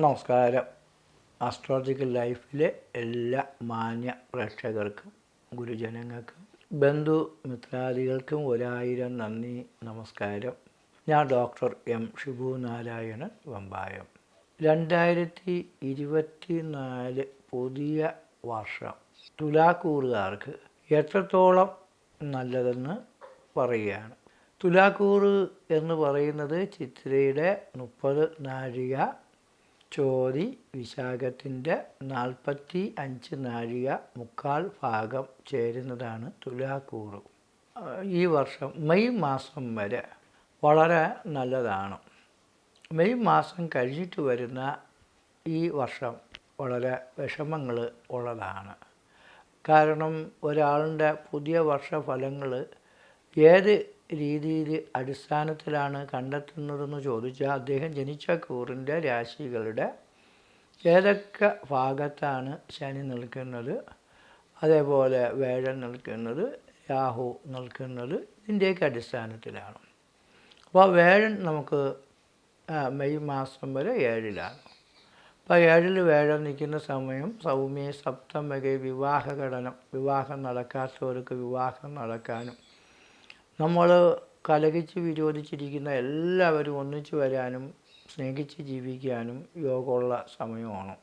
നമസ്കാരം. ആസ്ട്രോളജിക്കൽ ലൈഫിലെ എല്ലാ മാന്യ പ്രേക്ഷകർക്കും ഗുരുജനങ്ങൾക്കും ബന്ധു മിത്രാദികൾക്കും ഒരായിരം നന്ദി നമസ്കാരം. ഞാൻ ഡോക്ടർ എം ഷിബു നാരായണൻ വമ്പായം. രണ്ടായിരത്തി ഇരുപത്തി നാല് പുതിയ വർഷം. തുലാക്കൂറുകാർക്ക് എത്രത്തോളം നല്ലതെന്ന് പറയുകയാണ്. തുലാക്കൂറ് എന്ന് പറയുന്നത് ചിത്രയുടെ മുപ്പത് നാഴിക ചോതി വിശാഖത്തിന്റെ നാൽപ്പത്തി അഞ്ച് നാഴിക മുക്കാൽ ഭാഗം ചേരുന്നതാണ് തുലാക്കൂറ്. ഈ വർഷം മെയ് മാസം വരെ വളരെ നല്ലതാണ്. മെയ് മാസം കഴിഞ്ഞിട്ട് വരുന്ന ഈ വർഷം വളരെ വിഷമങ്ങൾ ഉള്ളതാണ്. കാരണം ഒരാളുടെ പുതിയ വർഷ ഫലങ്ങൾ ഏത് രീതിയിൽ അടിസ്ഥാനത്തിലാണ് കണ്ടെത്തുന്നതെന്ന് ചോദിച്ചാൽ അദ്ദേഹം ജനിച്ച കൂറിന്റെ രാശികളുടെ ഏതൊക്കെ ഭാഗത്താണ് ശനി നിൽക്കുന്നത് അതേപോലെ വേഴൻ നിൽക്കുന്നത് രാഹു നിൽക്കുന്നത് ഇതിന്റെയൊക്കെ അടിസ്ഥാനത്തിലാണ്. അപ്പോൾ വേഴൻ നമുക്ക് മെയ് മാസം വരെ ഏഴിലാണ്. അപ്പോൾ ഏഴിൽ വേഴം നിൽക്കുന്ന സമയം സൗമ്യ സപ്തമകെ വിവാഹഘടനം വിവാഹം നടക്കാത്തവർക്ക് വിവാഹം നടക്കാനും നമ്മൾ കലഹിച്ച് വിരോധിച്ചിരിക്കുന്ന എല്ലാവരും ഒന്നിച്ചു വരാനും സ്നേഹിച്ച് ജീവിക്കാനും യോഗമുള്ള സമയമാണ്.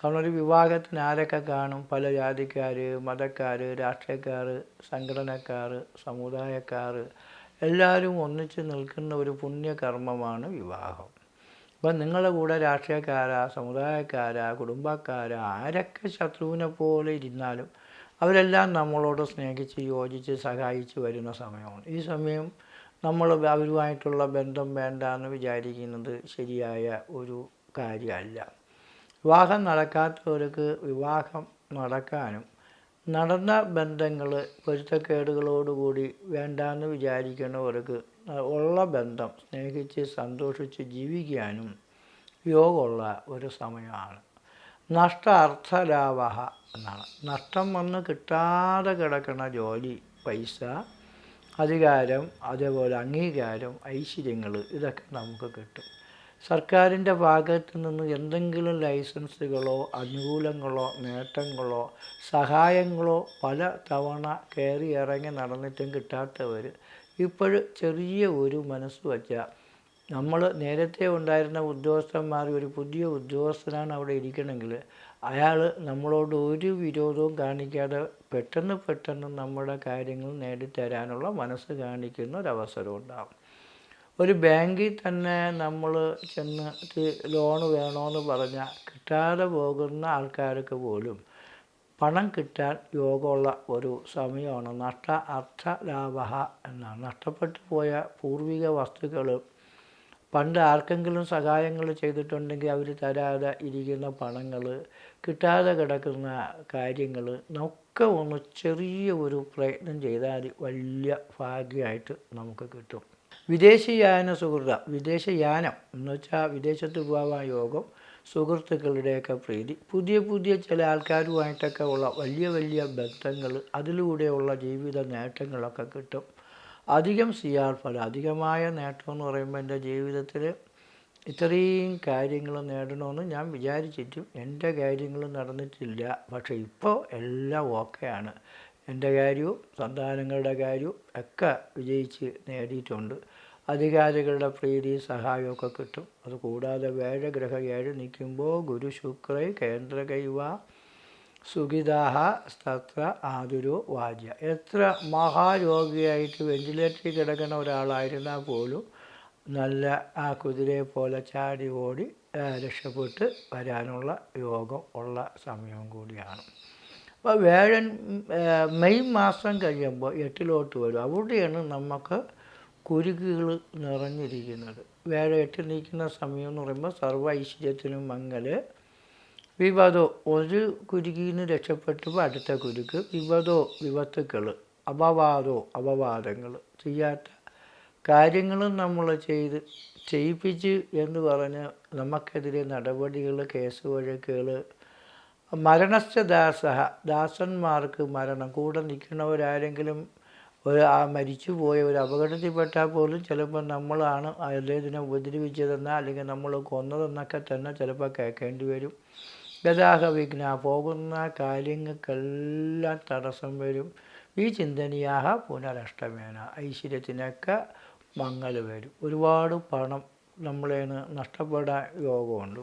കാരണം ഒരു വിവാഹത്തിന് ആരൊക്കെ കാണും? പല ജാതിക്കാർ മതക്കാർ രാഷ്ട്രീയക്കാർ സംഘടനക്കാർ സമുദായക്കാർ എല്ലാവരും ഒന്നിച്ച് നിൽക്കുന്ന ഒരു പുണ്യകർമ്മമാണ് വിവാഹം. അപ്പം നിങ്ങളുടെ കൂടെ രാഷ്ട്രീയക്കാരാ സമുദായക്കാരാ കുടുംബക്കാരാ ആരൊക്കെ ശത്രുവിനെ പോലെ ഇരുന്നാലും അവരെല്ലാം നമ്മളോട് സ്നേഹിച്ച് യോജിച്ച് സഹായിച്ച് വരുന്ന സമയമാണ്. ഈ സമയം നമ്മൾ അവരുമായിട്ടുള്ള ബന്ധം വേണ്ട എന്ന് വിചാരിക്കുന്നത് ശരിയായ ഒരു കാര്യമല്ല. വിവാഹം നടക്കാത്തവർക്ക് വിവാഹം നടക്കാനും നടന്ന ബന്ധങ്ങൾ പൊരുത്തക്കേടുകളോടുകൂടി വേണ്ടാന്ന് വിചാരിക്കുന്നവർക്ക് ഉള്ള ബന്ധം സ്നേഹിച്ച് സന്തോഷിച്ച് ജീവിക്കാനും യോഗമുള്ള ഒരു സമയമാണ്. നഷ്ട അർത്ഥലാഭ എന്നാണ്. നഷ്ടം വന്ന് കിട്ടാതെ കിടക്കുന്ന ജോലി പൈസ അധികാരം അതേപോലെ അംഗീകാരം ഐശ്വര്യങ്ങൾ ഇതൊക്കെ നമുക്ക് കിട്ടും. സർക്കാരിന്റെ ഭാഗത്ത് നിന്ന് എന്തെങ്കിലും ലൈസൻസുകളോ അനുകൂലങ്ങളോ നേട്ടങ്ങളോ സഹായങ്ങളോ പല തവണ കയറി ഇറങ്ങി നടന്നിട്ടും കിട്ടാത്തവർ ഇപ്പോഴും ചെറിയ ഒരു മനസ്സ് വച്ചാൽ നമ്മൾ നേരത്തെ ഉണ്ടായിരുന്ന ഉദ്യോഗസ്ഥന്മാർ ഒരു പുതിയ ഉദ്യോഗസ്ഥനാണ് അവിടെ ഇരിക്കണമെങ്കിൽ അയാൾ നമ്മളോട് ഒരു വിരോധവും കാണിക്കാതെ പെട്ടെന്ന് പെട്ടെന്ന് നമ്മുടെ കാര്യങ്ങൾ നേടിത്തരാനുള്ള മനസ്സ് കാണിക്കുന്ന ഒരവസരം ഉണ്ടാകും ഒരു ബാങ്കിൽ തന്നെ നമ്മൾ ചെന്ന് ലോൺ വേണമെന്ന് പറഞ്ഞാൽ കിട്ടാതെ പോകുന്ന ആൾക്കാർക്ക് പോലും പണം കിട്ടാൻ യോഗമുള്ള ഒരു സമയമാണ് നഷ്ട അർത്ഥ ലാഭ എന്നാണ്. നഷ്ടപ്പെട്ടു പോയ പൂർവിക വസ്തുക്കൾ പണ്ട് ആർക്കെങ്കിലും സഹായങ്ങൾ ചെയ്തിട്ടുണ്ടെങ്കിൽ അവർ തരാതെ ഇരിക്കുന്ന പണങ്ങൾ കിട്ടാതെ കിടക്കുന്ന കാര്യങ്ങൾ ഒക്കെ ഒന്ന് ചെറിയ ഒരു പ്രയത്നം ചെയ്താൽ വലിയ ഭാഗ്യമായിട്ട് നമുക്ക് കിട്ടും. വിദേശയാന സുഹൃത വിദേശയാനം എന്ന് വെച്ചാൽ വിദേശത്ത് പോകാൻ യോഗം സുഹൃത്തുക്കളുടെയൊക്കെ പ്രീതി പുതിയ പുതിയ ചില ആൾക്കാരുമായിട്ടൊക്കെ ഉള്ള വലിയ വലിയ ബന്ധങ്ങൾ അതിലൂടെയുള്ള ജീവിത നേട്ടങ്ങളൊക്കെ കിട്ടും. അധികം സി ആർ ഫലം അധികമായ നേട്ടം എന്ന് പറയുമ്പോൾ എന്റെ ജീവിതത്തിൽ ഇത്രയും കാര്യങ്ങൾ നേടണമെന്ന് ഞാൻ വിചാരിച്ചിട്ടും എന്റെ കാര്യങ്ങൾ നടന്നിട്ടില്ല. പക്ഷേ ഇപ്പോൾ എല്ലാം ഓക്കെയാണ്. എന്റെ കാര്യവും സന്താനങ്ങളുടെ കാര്യവും ഒക്കെ വിജയിച്ച് നേടിയിട്ടുണ്ട്. അധികാരികളുടെ പ്രീതി സഹായമൊക്കെ കിട്ടും. അതുകൂടാതെ വേഴഗ്രഹ ഏഴ് നിൽക്കുമ്പോൾ ഗുരു ശുക്ര കേന്ദ്ര കൈവ സുഖിതാഹ സ്തത്ര ആതുരു വാജ്യ എത്ര മഹാരോഗിയായിട്ട് വെന്റിലേറ്ററിൽ കിടക്കുന്ന ഒരാളായിരുന്നാൽ പോലും നല്ല ആ കുതിരയെ പോലെ ചാടി ഓടി രക്ഷപ്പെട്ട് വരാനുള്ള യോഗം ഉള്ള സമയവും കൂടിയാണ്. അപ്പോൾ വേഴൻ മെയ് മാസം കഴിയുമ്പോൾ എട്ടിലോട്ട് വരും. അവിടെയാണ് നമുക്ക് കുരുക്കുകൾ നിറഞ്ഞിരിക്കുന്നത്. വേഴ എട്ടിൽ നിൽക്കുന്ന സമയം എന്ന് പറയുമ്പോൾ സർവ ഐശ്വര്യത്തിനും മങ്ങൽ വിപതോ ഒരു കുരുക്കിൽ നിന്ന് രക്ഷപ്പെട്ടപ്പോൾ അടുത്ത കുരുക്ക്. വിവാദോ വിപത്തുക്കൾ അപവാദോ അപവാദങ്ങൾ ചെയ്യാത്ത കാര്യങ്ങളും നമ്മൾ ചെയ്ത് ചെയ്യിപ്പിച്ച് എന്ന് പറഞ്ഞ് നമുക്കെതിരെ നടപടികൾ കേസ് വഴക്കുകൾ മരണസ്ഥ ദാസ ദാസന്മാർക്ക് മരണം. കൂടെ നിൽക്കുന്നവരാരെങ്കിലും ഒരു ആ മരിച്ചു പോയ ഒരു അപകടത്തിൽപ്പെട്ടാൽ പോലും ചിലപ്പോൾ നമ്മളാണ് അദ്ദേഹത്തിനെ ഉപദ്രവിച്ചതെന്ന അല്ലെങ്കിൽ നമ്മൾ കൊന്നതെന്നൊക്കെ തന്നെ ചിലപ്പോൾ കേൾക്കേണ്ടി വരും. ഗതാഗ വിഘ്ന പോകുന്ന കാര്യങ്ങൾക്കെല്ലാം തടസ്സം വരും. ഈ ചിന്തനീയാഹ പുനരഷ്ടമേന. ഐശ്വര്യത്തിനൊക്കെ മങ്ങൽ വരും. ഒരുപാട് പണം നമ്മളേന്ന് നഷ്ടപ്പെടാൻ യോഗമുണ്ട്.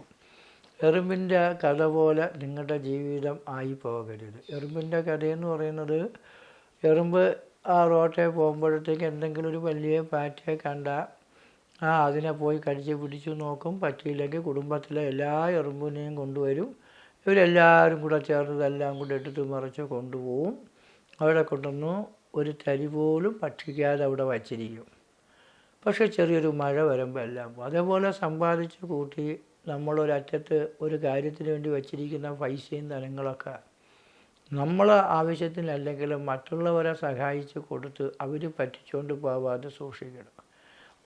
എറുമ്പിന്റെ കഥ പോലെ നിങ്ങളുടെ ജീവിതം ആയി പോകരുത് എറുമ്പിന്റെ കഥയെന്ന് പറയുന്നത് എറുമ്പ് ആ റോട്ടേ പോകുമ്പോഴത്തേക്ക് എന്തെങ്കിലും ഒരു വലിയ പാറ്റയെ കണ്ട ആ അതിനെ പോയി കടിച്ച് പിടിച്ചു നോക്കും. പറ്റിയില്ലെങ്കിൽ കുടുംബത്തിലെ എല്ലാ എറുമ്പിനെയും കൊണ്ടുവരും. ഇവരെല്ലാവരും കൂടെ ചേർന്ന് ഇതെല്ലാം കൂടെ എടുത്ത് മറിച്ച് കൊണ്ടുപോകും. അവിടെ കൊണ്ടുവന്നു ഒരു തരി പോലും ഭക്ഷിക്കാതെ അവിടെ വച്ചിരിക്കും. പക്ഷേ ചെറിയൊരു മഴ വരുമ്പോൾ എല്ലാം അതേപോലെ സമ്പാദിച്ച് കൂട്ടി നമ്മളൊരറ്റത്ത് ഒരു കാര്യത്തിന് വേണ്ടി വച്ചിരിക്കുന്ന പൈസയും ധനങ്ങളൊക്കെ നമ്മൾ ആവശ്യത്തിനല്ലെങ്കിലും മറ്റുള്ളവരെ സഹായിച്ച് കൊടുത്ത് അവർ പറ്റിച്ചുകൊണ്ട് പോവാതെ സൂക്ഷിക്കണം.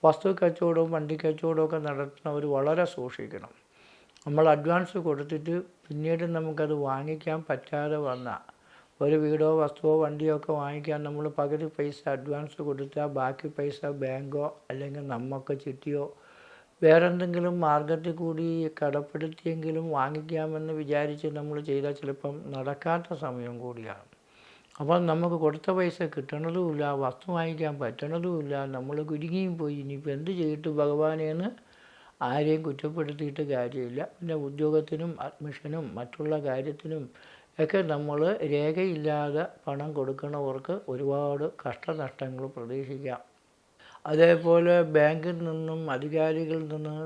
വസ്തു കച്ചവടവും വണ്ടി കച്ചവടവും ഒക്കെ നടത്തുന്നവർ വളരെ സൂക്ഷിക്കണം. നമ്മൾ അഡ്വാൻസ് കൊടുത്തിട്ട് പിന്നീട് നമുക്കത് വാങ്ങിക്കാൻ പറ്റാതെ വന്നാൽ ഒരു വീടോ വസ്തുവോ വണ്ടിയോ ഒക്കെ വാങ്ങിക്കാൻ നമ്മൾ പകുതി പൈസ അഡ്വാൻസ് കൊടുത്താൽ ബാക്കി പൈസ ബാങ്കോ അല്ലെങ്കിൽ നമുക്ക് ചിട്ടിയോ വേറെന്തെങ്കിലും മാർഗത്തിൽ കൂടി കടപ്പെടുത്തിയെങ്കിലും വാങ്ങിക്കാമെന്ന് വിചാരിച്ച് നമ്മൾ ചെയ്താൽ ചിലപ്പം നടക്കാത്ത സമയം കൂടിയാണ്. അപ്പോൾ നമുക്ക് കൊടുത്ത പൈസ കിട്ടണതുമില്ല വസ്തു വാങ്ങിക്കാൻ പറ്റണതുമില്ല നമ്മൾ കുരുങ്ങിയും പോയി ഇനിയിപ്പോൾ എന്ത് ചെയ്തിട്ട് ഭഗവാനേന്ന് ആരെയും കുറ്റപ്പെടുത്തിയിട്ട് കാര്യമില്ല. പിന്നെ ഉദ്യോഗത്തിനും അഡ്മിഷനും മറ്റുള്ള കാര്യത്തിനും ഒക്കെ നമ്മൾ രേഖയില്ലാതെ പണം കൊടുക്കുന്നവർക്ക് ഒരുപാട് കഷ്ടനഷ്ടങ്ങൾ പ്രതീക്ഷിക്കാം. അതേപോലെ ബാങ്കിൽ നിന്നും അധികാരികളിൽ നിന്നും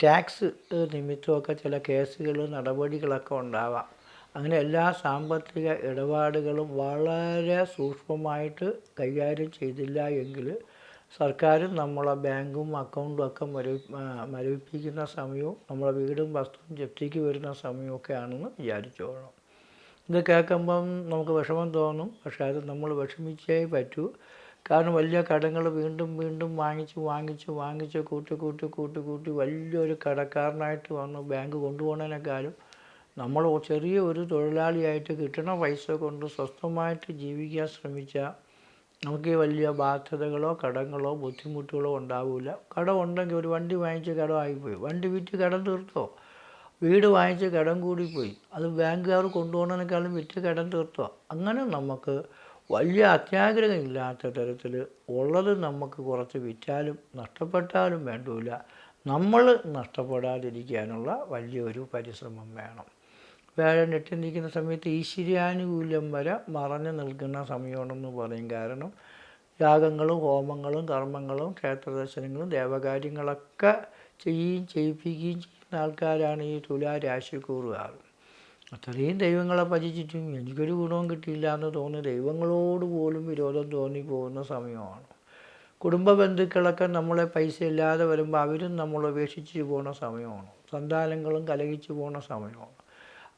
ടാക്സ് നിമിത്തമൊക്കെ ചില കേസുകൾ നടപടികളൊക്കെ ഉണ്ടാവാം. അങ്ങനെ എല്ലാ സാമ്പത്തിക ഇടപാടുകളും വളരെ സൂക്ഷ്മമായിട്ട് കൈകാര്യം ചെയ്തില്ല എങ്കിൽ സർക്കാരും നമ്മളെ ബാങ്കും അക്കൗണ്ടും ഒക്കെ മരവി മരവിപ്പിക്കുന്ന സമയവും നമ്മളെ വീടും വസ്തുവും ജപ്തിക്ക് വരുന്ന സമയമൊക്കെ ആണെന്ന് വിചാരിച്ചോളണം. ഇത് കേൾക്കുമ്പം നമുക്ക് വിഷമം തോന്നും. പക്ഷേ അത് നമ്മൾ വിഷമിച്ചേ പറ്റൂ. കാരണം വലിയ കടങ്ങൾ വീണ്ടും വീണ്ടും വാങ്ങിച്ച് വാങ്ങിച്ച് വാങ്ങിച്ച് കൂട്ടി കൂട്ടി കൂട്ടി കൂട്ടി വലിയൊരു കടക്കാരനായിട്ട് വന്ന് ബാങ്ക് കൊണ്ടുപോകുന്നതിനേക്കാളും നമ്മൾ ചെറിയ ഒരു തൊഴിലാളിയായിട്ട് കിട്ടുന്ന പൈസ കൊണ്ട് സ്വസ്ഥമായിട്ട് ജീവിക്കാൻ ശ്രമിച്ചാൽ നമുക്ക് വലിയ ബാധ്യതകളോ കടങ്ങളോ ബുദ്ധിമുട്ടുകളോ ഉണ്ടാവില്ല കടം ഉണ്ടെങ്കിൽ ഒരു വണ്ടി വാങ്ങിച്ച് കടമായിപ്പോയി. വണ്ടി വിറ്റ് കടം തീർത്തോ? വീട് വാങ്ങിച്ച് കടം കൂടിപ്പോയി. അത് ബാങ്കുകാർ കൊണ്ടുപോകുന്നതിനേക്കാളും വിറ്റ് കടം തീർത്തോ? അങ്ങനെ നമുക്ക് വലിയ അത്യാഗ്രഹം ഇല്ലാത്ത തരത്തിൽ ഉള്ളത് നമുക്ക് കുറച്ച് വിറ്റാലും നഷ്ടപ്പെട്ടാലും വേണ്ടില്ല നമ്മൾ നഷ്ടപ്പെടാതിരിക്കാനുള്ള വലിയൊരു പരിശ്രമം വേണം. വ്യാഴം എട്ടി സമയത്ത് ഈശ്വര്യാനുകൂല്യം വരെ മറഞ്ഞു നിൽക്കുന്ന സമയമാണെന്ന് പറയും. കാരണം യാഗങ്ങളും ഹോമങ്ങളും കർമ്മങ്ങളും ക്ഷേത്രദർശനങ്ങളും ദേവകാര്യങ്ങളൊക്കെ ചെയ്യുകയും ചെയ്യിപ്പിക്കുകയും ചെയ്യുന്ന ആൾക്കാരാണ് ഈ തുലാരാശിക്കൂറുകാർ അത്രയും ദൈവങ്ങളെ ഭജിച്ചിട്ടും എനിക്കൊരു ഗുണവും കിട്ടിയില്ല എന്ന് തോന്നി ദൈവങ്ങളോട് പോലും വിരോധം തോന്നി പോകുന്ന സമയമാണ്. കുടുംബ ബന്ധുക്കളൊക്കെ നമ്മളെ പൈസ ഇല്ലാതെ വരുമ്പോൾ അവരും നമ്മൾ ഉപേക്ഷിച്ച് പോകുന്ന സമയമാണ്. സന്താനങ്ങളും കലഹിച്ച് പോകുന്ന സമയമാണ്.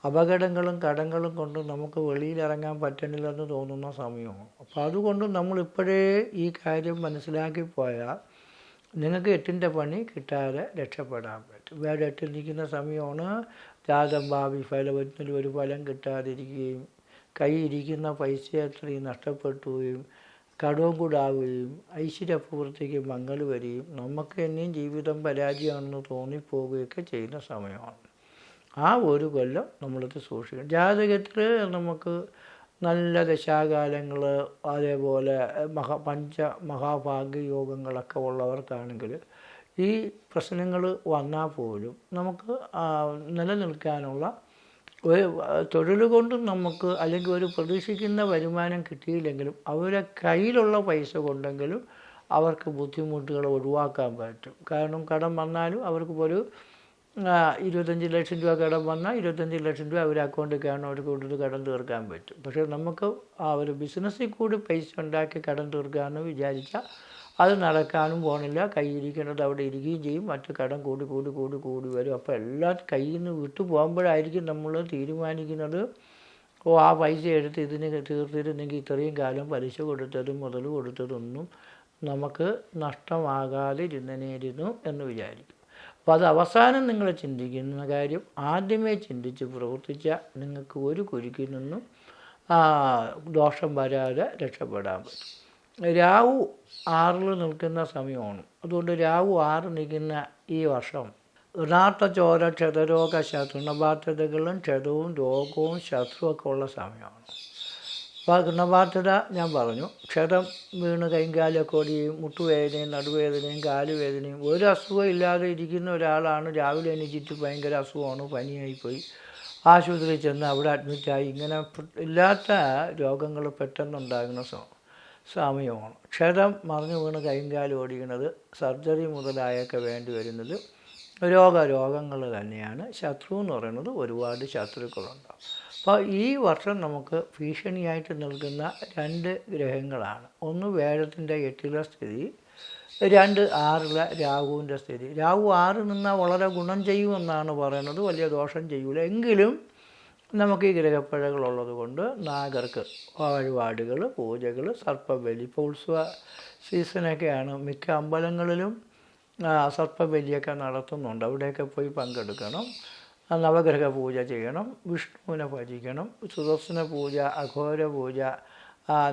അപകടങ്ങളും കടങ്ങളും കൊണ്ട് നമുക്ക് വെളിയിലിറങ്ങാൻ പറ്റണില്ലെന്ന് തോന്നുന്ന സമയമാണ്. അപ്പോൾ അതുകൊണ്ട് നമ്മളിപ്പോഴേ ഈ കാര്യം മനസ്സിലാക്കി പോയാൽ നിങ്ങൾക്ക് എട്ടിന്റെ പണി കിട്ടാതെ രക്ഷപ്പെടാൻ പറ്റും. വേറെ എട്ടിൽ നിൽക്കുന്ന സമയമാണ് ജാതം ഭാവി ഫലവത്തിൽ ഒരു ഫലം കിട്ടാതിരിക്കുകയും കൈയിരിക്കുന്ന പൈസ അത്രയും നഷ്ടപ്പെട്ടുകയും കടവും കൂടാവുകയും ഐശ്വര്യപൂർത്തിക്ക് മങ്ങൾ വരികയും നമുക്ക് ഇനിയും ജീവിതം പരാജയമാണെന്ന് തോന്നിപ്പോവുകയൊക്കെ ചെയ്യുന്ന സമയമാണ്. ആ ഒരു കൊല്ലം നമ്മളത് സൂക്ഷിക്കണം. ജാതകത്തിൽ നമുക്ക് നല്ല ദശാകാലങ്ങൾ അതേപോലെ മഹാ പഞ്ച മഹാഭാഗ്യ യോഗങ്ങളൊക്കെ ഉള്ളവർക്കാണെങ്കിൽ ഈ പ്രശ്നങ്ങൾ വന്നാൽ പോലും നമുക്ക് നിലനിൽക്കാനുള്ള ഒരു തൊഴിൽ കൊണ്ടും നമുക്ക് അല്ലെങ്കിൽ ഒരു പ്രതീക്ഷിക്കുന്ന വരുമാനം കിട്ടിയില്ലെങ്കിലും അവരെ കയ്യിലുള്ള പൈസ കൊണ്ടെങ്കിലും അവർക്ക് ബുദ്ധിമുട്ടുകൾ ഒഴിവാക്കാൻ പറ്റും. കാരണം കടം വന്നാലും അവർക്ക് ഒരു ഇരുപത്തഞ്ച് ലക്ഷം രൂപ കടം വന്നാൽ ഇരുപത്തഞ്ച് ലക്ഷം രൂപ അവർ അക്കൗണ്ടിൽ കാണും അവർ കൂടുതൽ കടം തീർക്കാൻ പറ്റും. പക്ഷേ നമുക്ക് ആ ഒരു ബിസിനസ്സിൽ കൂടി പൈസ ഉണ്ടാക്കി കടം തീർക്കാമെന്ന് വിചാരിച്ചാൽ അത് നടക്കാനും പോണില്ല. കയ്യിരിക്കുന്നത് അവിടെ ഇരിക്കുകയും ചെയ്യും. മറ്റു കടം കൂടി കൂടി കൂടി കൂടി വരും. അപ്പോൾ എല്ലാം കയ്യിൽ നിന്ന് വിട്ടു പോകുമ്പോഴായിരിക്കും നമ്മൾ തീരുമാനിക്കുന്നത് ഓ ആ പൈസ എടുത്ത് ഇതിന് തീർത്തിരുന്നെങ്കിൽ ഇത്രയും കാലം പലിശ കൊടുത്തതും മുതൽ കൊടുത്തതൊന്നും നമുക്ക് നഷ്ടമാകാതെ എന്ന് വിചാരിക്കും. അപ്പോൾ അത് അവസാനം നിങ്ങൾ ചിന്തിക്കുന്ന കാര്യം ആദ്യമേ ചിന്തിച്ച് പ്രവർത്തിച്ച നിങ്ങൾക്ക് ഒരു കുരുക്കിൽ നിന്നും ദോഷം വരാതെ രക്ഷപ്പെടാൻ പറ്റും. രാഹു ആറിൽ നിൽക്കുന്ന സമയമാണ്. അതുകൊണ്ട് രാഹു ആറ് നിൽക്കുന്ന ഈ വർഷം യഥാർത്ഥ ചോര ക്ഷതരോഗ ശത്രുണബാധ്യതകളും ക്ഷതവും രോഗവും ശത്രുവൊക്കെ ഉള്ള സമയമാണ്. ഗുണബാധ്യത ഞാൻ പറഞ്ഞു. ക്ഷതം വീണ് കൈകാലൊക്കെ ഒടിയും മുട്ടുവേദനയും നടുവേദനയും കാലുവേദനയും. ഒരു അസുഖം ഇല്ലാതെ ഇരിക്കുന്ന ഒരാളാണ്. രാവിലെ എണീച്ചിട്ട് ഭയങ്കര അസുഖമാണ്. പനിയായിപ്പോയി. ആശുപത്രിയിൽ ചെന്ന് അവിടെ അഡ്മിറ്റായി ഇങ്ങനെ ഇല്ലാത്ത രോഗങ്ങൾ പെട്ടെന്നുണ്ടാകുന്ന സമയമാണ്. ക്ഷതം മറിഞ്ഞു വീണ് കൈകാലം ഓടിക്കുന്നത് സർജറി മുതലായൊക്കെ വേണ്ടി വരുന്നത് രോഗ രോഗങ്ങൾ തന്നെയാണ്. ശത്രു എന്ന് പറയുന്നത് ഒരുപാട് ശത്രുക്കളുണ്ടാവും. അപ്പോൾ ഈ വർഷം നമുക്ക് ഭീഷണിയായിട്ട് നിൽക്കുന്ന രണ്ട് ഗ്രഹങ്ങളാണ്. ഒന്ന് വേഴത്തിന്റെ എട്ടിലെ സ്ഥിതി രണ്ട് ആറിലെ രാഹുവിന്റെ സ്ഥിതി. രാഹു ആറ് നിന്നാൽ വളരെ ഗുണം ചെയ്യുമെന്നാണ് പറയുന്നത് വലിയ ദോഷം ചെയ്യൂല. എങ്കിലും നമുക്ക് ഈ ഗ്രഹപ്പഴകളുള്ളത് കൊണ്ട് നാഗർക്ക് വഴിപാടുകൾ പൂജകൾ സർപ്പബലി ഇപ്പോൾ ഉത്സവ സീസണൊക്കെയാണ്. മിക്ക അമ്പലങ്ങളിലും സർപ്പബലിയൊക്കെ നടത്തുന്നുണ്ട്. അവിടെയൊക്കെ പോയി പങ്കെടുക്കണം. നവഗ്രഹ പൂജ ചെയ്യണം വിഷ്ണുവിനെ ഭജിക്കണം സുദർശന പൂജ അഘോര പൂജ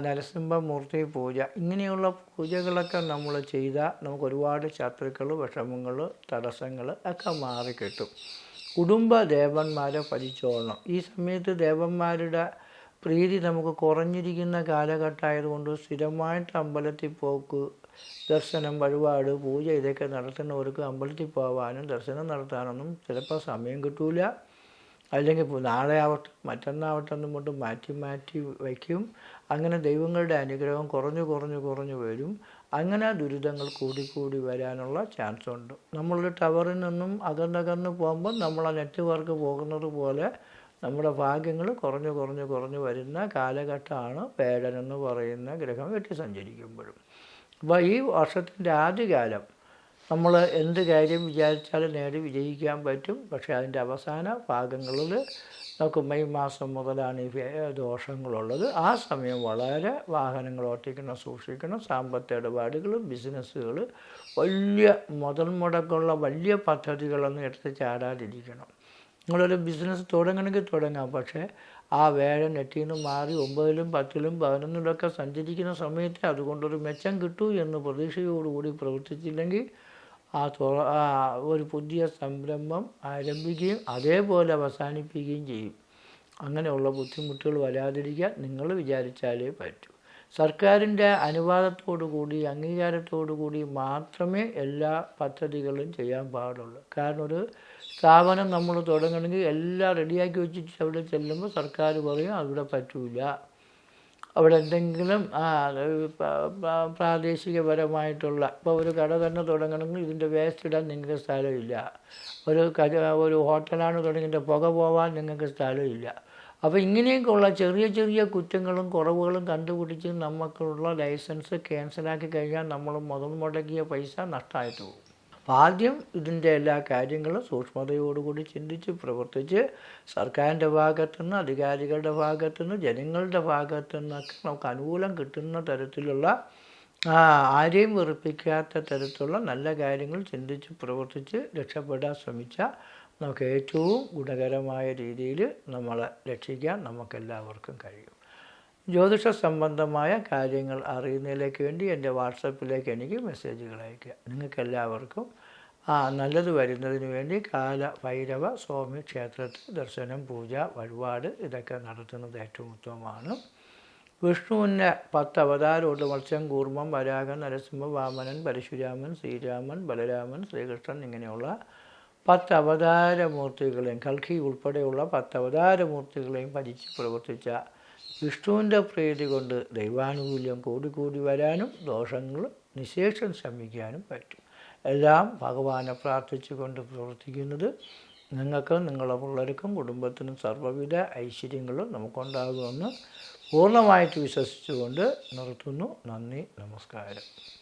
നരസിംഹമൂർത്തി പൂജ ഇങ്ങനെയുള്ള പൂജകളൊക്കെ നമ്മൾ ചെയ്താൽ നമുക്ക് ഒരുപാട് ശത്രുക്കൾ വിഷമങ്ങൾ തടസ്സങ്ങൾ ഒക്കെ മാറിക്കിട്ടും കുടുംബ ദേവന്മാരെ ഭജിച്ചോളണം. ഈ സമയത്ത് ദേവന്മാരുടെ പ്രീതി നമുക്ക് കുറഞ്ഞിരിക്കുന്ന കാലഘട്ടമായതുകൊണ്ട് സ്ഥിരമായിട്ട് അമ്പലത്തിൽ പോക്ക് ദർശനം വഴിപാട് പൂജ ഇതൊക്കെ നടത്തുന്നവർക്ക് അമ്പലത്തിൽ പോകാനും ദർശനം നടത്താനൊന്നും ചിലപ്പോൾ സമയം കിട്ടൂല. അല്ലെങ്കിൽ നാളെ ആവട്ടെ മറ്റന്നാവട്ടെ എന്നും കൊണ്ട് മാറ്റി മാറ്റി വയ്ക്കും. അങ്ങനെ ദൈവങ്ങളുടെ അനുഗ്രഹം കുറഞ്ഞു കുറഞ്ഞു കുറഞ്ഞു വരും. അങ്ങനെ ദുരിതങ്ങൾ കൂടിക്കൂടി വരാനുള്ള ചാൻസ് ഉണ്ട്. നമ്മൾ ടവറിൽ നിന്നും അകന്നകന്ന് പോകുമ്പോൾ നമ്മളെ നെറ്റ്വർക്ക് പോകുന്നത് പോലെ നമ്മുടെ ഭാഗ്യങ്ങൾ കുറഞ്ഞു കുറഞ്ഞു കുറഞ്ഞു വരുന്ന കാലഘട്ടമാണ് പേടനെന്ന് പറയുന്ന ഗ്രഹം വെട്ടി സഞ്ചരിക്കുമ്പോഴും. അപ്പോൾ ഈ വർഷത്തിന്റെ ആദ്യകാലം നമ്മൾ എന്ത് കാര്യം വിചാരിച്ചാലും നേടി വിജയിക്കാൻ പറ്റും. പക്ഷേ അതിന്റെ അവസാന ഭാഗങ്ങളിൽ നമുക്ക് മെയ് മാസം മുതലാണ് ഈ ദോഷങ്ങളുള്ളത്. ആ സമയം വളരെ വാഹനങ്ങൾ ഓട്ടിക്കണം സൂക്ഷിക്കണം സാമ്പത്തിക ഇടപാടുകൾ ബിസിനസ്സുകൾ വലിയ മുതൽ മുടക്കുള്ള വലിയ പദ്ധതികളൊന്നും എടുത്ത് ചാടാതിരിക്കണം. നിങ്ങളൊരു ബിസിനസ് തുടങ്ങണമെങ്കിൽ തുടങ്ങാം. പക്ഷേ ആ വേഴൻ എട്ടിൽ നിന്ന് മാറി ഒമ്പതിലും പത്തിലും പതിനൊന്നിലൊക്കെ സഞ്ചരിക്കുന്ന സമയത്ത് അതുകൊണ്ടൊരു മെച്ചം കിട്ടൂ എന്ന് പ്രതീക്ഷയോടുകൂടി പ്രവർത്തിച്ചില്ലെങ്കിൽ ആ തുറ ഒരു പുതിയ സംരംഭം ആരംഭിക്കുകയും അതേപോലെ അവസാനിപ്പിക്കുകയും ചെയ്യും. അങ്ങനെയുള്ള ബുദ്ധിമുട്ടുകൾ വരാതിരിക്കാൻ നിങ്ങൾ വിചാരിച്ചാലേ പറ്റൂ. സർക്കാരിന്റെ കൂടി അംഗീകാരത്തോടു കൂടി മാത്രമേ എല്ലാ പദ്ധതികളും ചെയ്യാൻ പാടുള്ളൂ. കാരണം ഒരു സ്ഥാപനം നമ്മൾ തുടങ്ങണമെങ്കിൽ എല്ലാം റെഡിയാക്കി വെച്ചിട്ട് അവിടെ ചെല്ലുമ്പോൾ സർക്കാർ പറയും അവിടെ പറ്റൂല. അവിടെ എന്തെങ്കിലും പ്രാദേശികപരമായിട്ടുള്ള ഇപ്പോൾ ഒരു കട തന്നെ തുടങ്ങണമെങ്കിൽ ഇതിന്റെ വേസ്റ്റ് ഇടാൻ നിങ്ങൾക്ക് സ്ഥലമില്ല. ഒരു കര ഒരു ഹോട്ടലാണ് തുടങ്ങിയിട്ട് പുക പോവാൻ നിങ്ങൾക്ക് സ്ഥലമില്ല. അപ്പോൾ ഇങ്ങനെയൊക്കെയുള്ള ചെറിയ ചെറിയ കുറ്റങ്ങളും കുറവുകളും കണ്ടുപിടിച്ച് നമുക്കുള്ള ലൈസൻസ് ക്യാൻസലാക്കി കഴിഞ്ഞാൽ നമ്മൾ മുതൽ മുടക്കിയ പൈസ നഷ്ടമായിട്ട് പോകും. ആദ്യം ഇതിന്റെ എല്ലാ കാര്യങ്ങളും സൂക്ഷ്മതയോടുകൂടി ചിന്തിച്ച് പ്രവർത്തിച്ച് സർക്കാരിന്റെ ഭാഗത്തുനിന്ന് അധികാരികളുടെ ഭാഗത്തുനിന്ന് ജനങ്ങളുടെ ഭാഗത്തു നിന്നൊക്കെ നമുക്ക് അനുകൂലം കിട്ടുന്ന തരത്തിലുള്ള ആരെയും വെറുപ്പിക്കാത്ത തരത്തിലുള്ള നല്ല കാര്യങ്ങൾ ചിന്തിച്ച് പ്രവർത്തിച്ച് രക്ഷപ്പെടാൻ ശ്രമിച്ചാൽ നമുക്ക് ഏറ്റവും ഗുണകരമായ രീതിയിൽ നമ്മളെ രക്ഷിക്കാൻ നമുക്കെല്ലാവർക്കും കഴിയും. ജ്യോതിഷ സംബന്ധമായ കാര്യങ്ങൾ അറിയുന്നതിലേക്ക് വേണ്ടി എന്റെ വാട്സപ്പിലേക്ക് എനിക്ക് മെസ്സേജുകൾ അയയ്ക്കുക. നിങ്ങൾക്കെല്ലാവർക്കും ആ നല്ലത് വരുന്നതിന് വേണ്ടി കാല ഭൈരവ സ്വാമി ക്ഷേത്രത്തിൽ ദർശനം പൂജ വഴിപാട് ഇതൊക്കെ നടത്തുന്നത് ഏറ്റവും ഉത്തമമാണ്. വിഷ്ണുവിന്റെ പത്ത് അവതാരമുണ്ട് മത്സ്യം കൂർമ്മം വരാഹൻ നരസിംഹ വാമനൻ പരശുരാമൻ ശ്രീരാമൻ ബലരാമൻ ശ്രീകൃഷ്ണൻ ഇങ്ങനെയുള്ള പത്ത് അവതാരമൂർത്തികളെയും കൽക്കി ഉൾപ്പെടെയുള്ള പത്ത് അവതാരമൂർത്തികളെയും ഭജിച്ച് പ്രവർത്തിച്ച വിഷ്ണുവിന്റെ പ്രീതി കൊണ്ട് ദൈവാനുകൂല്യം കൂടിക്കൂടി വരാനും ദോഷങ്ങൾ നിശേഷം ശമിക്കാനും പറ്റും. എല്ലാം ഭഗവാനെ പ്രാർത്ഥിച്ചുകൊണ്ട് പ്രവർത്തിക്കുന്നത് നിങ്ങൾക്കും നിങ്ങളുടെ പിള്ളേർക്കും കുടുംബത്തിനും സർവവിധ ഐശ്വര്യങ്ങളും നമുക്കുണ്ടാകുമെന്ന് പൂർണമായിട്ട് വിശ്വസിച്ചുകൊണ്ട് നിർത്തുന്നു. നന്ദി നമസ്കാരം.